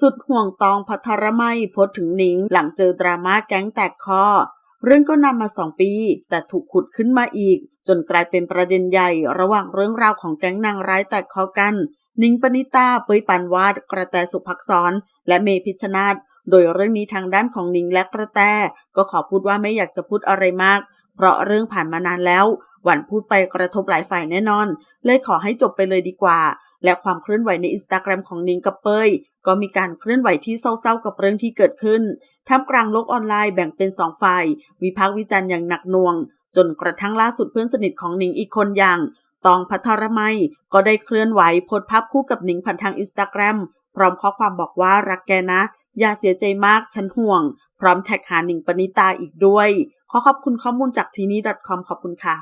สุดห่วงตองพัทรมัยโพสถึงหนิงหลังเจอดราม่าแก๊งแตกคอเรื่องก็นำมาสองปี แต่ถูกขุดขึ้นมาอีก จนกลายเป็นประเด็นใหญ่ ระหว่างเรื่องราวของแก๊งนางร้ายแตกคอกัน นิงปณิตาเปยปันวาด กระแตสุภักษร และเมพิชชนาธโดยเรื่องนี้ทางด้านของนิงและกระแตก็ขอพูดว่าไม่อยากจะพูดอะไรมาก เพราะเรื่องผ่านมานานแล้ว หวันพูดไปกระทบหลายฝ่ายแน่นอน เลยขอให้จบไปเลยดีกว่า และความเคลื่อนไหวในอินสตาแกรมของนิงกับเป้ย ก็มีการเคลื่อนไหวที่เศร้าๆกับเรื่องที่เกิดขึ้นท่ามกลางโลกออนไลน์แบ่งเป็นสองฝ่าย วิพากษ์วิจารณ์อย่างหนักหน่วง จนกระทั่งล่าสุดเพื่อนสนิทของนิงอีกคนอย่างตองพัทรมัยก็ได้เคลื่อนไหวโพสภาพคู่กับนิงผ่านทางอินสตาแกรม พร้อมข้อความบอกว่ารักแกนะ อย่าเสียใจมากฉันห่วง พร้อมแท็กหาหนิงปณิตาอีกด้วย ขอขอบคุณข้อมูลจากทีนี้ .com ขอบคุณค่ะ